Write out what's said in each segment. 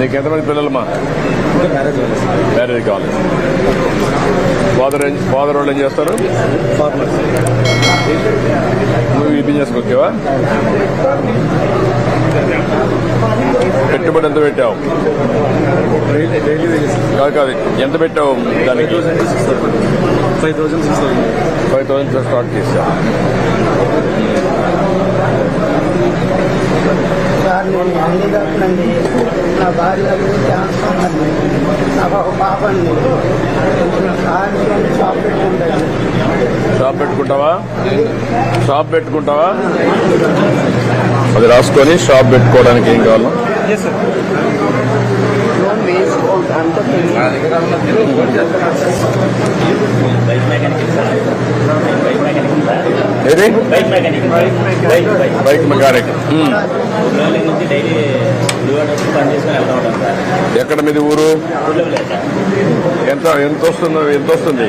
నీకు ఎంతమంది పిల్లలమ్మా? మ్యారేజ్ కాలేజ్ ఫాదర్ ఫాదర్ వాళ్ళు ఏం చేస్తారు? నువ్వు ఈ బిజినెస్కి వచ్చావా? పెట్టుబడి ఎంత పెట్టావు? డైలీ కాదు కాదు ఎంత పెట్టావు దానికి? Five thousand six five thousand start చేసా సార్ నేను అన్ని తప్పునండి నా క్యాన్సర్ ఉందండి నాకు ఒక పాప అండి సార్ నేను షాప్ పెట్టుకుంటాను. షాప్ పెట్టుకుంటావా? షాప్ పెట్టుకుంటావా? అది రాసుకొని షాప్ పెట్టుకోవడానికి ఏం కావాలి? అంత bike mechanic sir bike mechanic sir ఏది? Bike mechanic bike bike mechanic ఎక్కడ మీది ఊరు? ఎంత ఎంత వస్తుంది ఎంత వస్తుంది?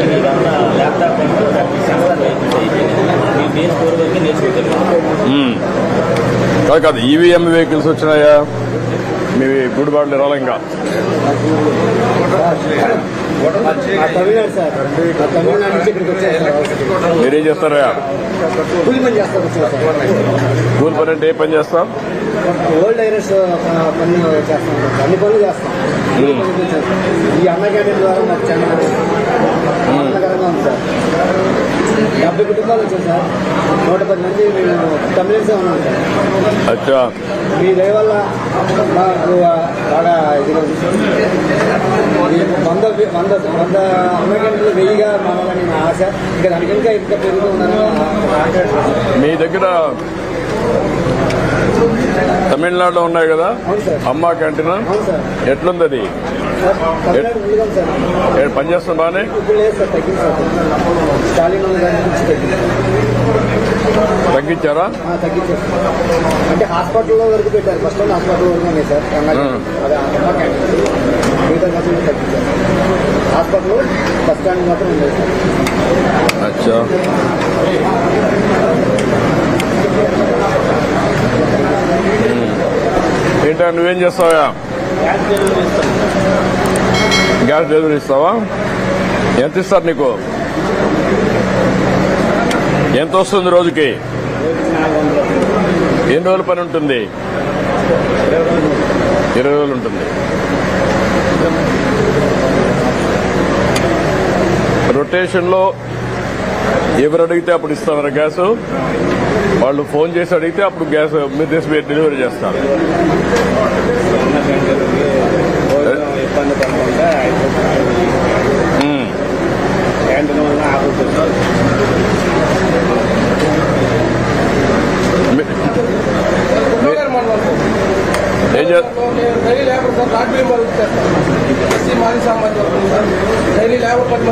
ల్యాప్టాప్. కాదు కాదు ఈవీఎం వెహికల్స్ వచ్చినాయా? మీ గుడిబాట్లు రాలే ఇంకా మీరేం చేస్తారా కూలి పని అంటే ఏ పని చేస్తాం? ఓల్డ్ ఐరస్ పని చేస్తాం. అన్ని పనులు చేస్తాం. ఈ ద్వారా మాకు చాలా ఉంది సార్. డెబ్బై కుటుంబాలు వచ్చాయి సార్. నూట పది మంది మేము తమిళన్సే ఉన్నాం సార్. మీ దయ వల్ల మాకు బాగా. ఈ వంద వంద వంద అమెరికన్లు వెయ్యిగా మారాలని నా ఆశ. ఇంకా దానికి ఇంకా ఇంకా పెరుగుతుందని ఆశ. మీ దగ్గర తమిళనాడులో ఉన్నాయి కదా? అమ్మా క్యాంటీన్? ఎట్లుంది అది సార్, తమిళనాడు ముందుగా ఉంది సార్ ఏ పని చేస్తుంది బాగానే తగ్గించారా? అంటే హాస్పిటల్లో వరకు పెట్టారు. ఫస్ట్ హాస్పిటల్ వరకు ఉన్నాయి సార్. మిగతా తగ్గించారు. హాస్పిటల్ బస్ స్టాండ్ మాత్రం ఉంది సార్. అచ్చా. ఏంటా నువ్వేం చేస్తావా గ్యాస్ డెలివరీ ఇస్తావా? ఎంత ఇస్తారు నీకు? ఎంత వస్తుంది రోజుకి? ఎన్ని రోజుల పని ఉంటుంది? ఇరవై రోజులు ఉంటుంది. రొటేషన్లో ఎవరు అడిగితే అప్పుడు ఇస్తారా గ్యాస్. వాళ్ళు ఫోన్ చేసి అడిగితే అప్పుడు గ్యాస్ మీరు తీసి డెలివరీ చేస్తారు. ఇబ్బంది పడకుండా ఆగుతుంది మీ- మీ- ఏం చేస్తారు డైలీ లేబర్ సార్